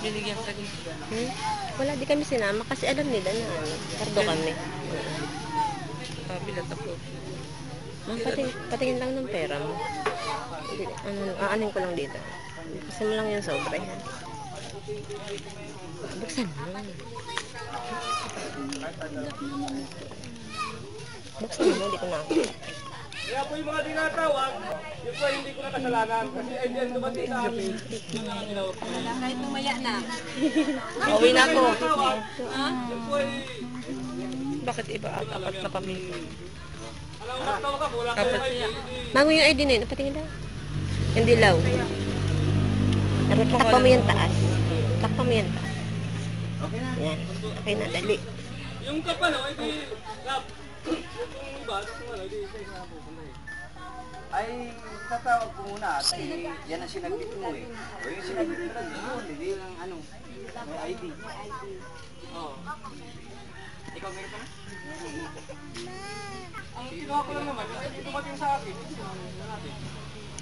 Binigyan ka din. Hmm? Wala, di kami sinama kasi alam nila na ano, kardo kami. Sabi na tapo. Ma'am, pati, patingin lang ng pera mo. Ano, aanin ko lang dito. Kasi mo lang yung sobra yan. Buksan mo. Buksan mo, hindi ko na. Kaya po yung mga tinatawag, yun po hindi ko na kasalanan. Kasi ay diyan dumating sa amin. Kahit mamaya na. Pauwi na ako. Yun po ay, Bakit iba at apat na pamilya? alam mo, tawag ka, wala kayo Dapat ID. Bago yung ID na yun, patingin lang. Yung dilaw. Takpa mo yung taas. Takpa mo yung taas. Yan. Okay na, dali. Yung kapal, oh, ano, di ay tatawag ko muna at eh, yan ang sinaglit mo eh. O yung sinaglit mo lang, yun, hindi lang ano, may ID. Oo. Ikaw meron ka na? Ang kinuha ko lang naman, yung ID dumating sa akin. yun yung natin.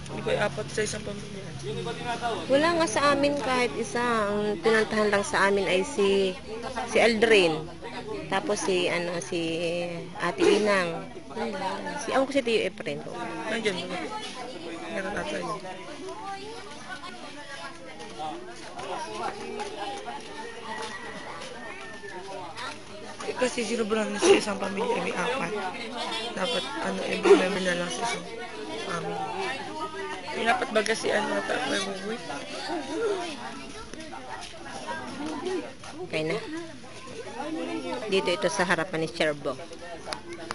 Iba ay apat sa isang pamilya. Wala nga sa amin kahit isa. Ang pinuntahan lang sa amin ay si si Aldrin. Tapos si ano si Ate Inang. Si ang ko si Tio Efren. Nandiyan mo. Meron tatay. Eh, kasi sinubran na sa isang pamilya ay may apat. Dapat ano, every member na lang sa isang family. May dapat ba kasi ano ata may bubuy? Okay na. Dito ito sa harapan ni Cherbo.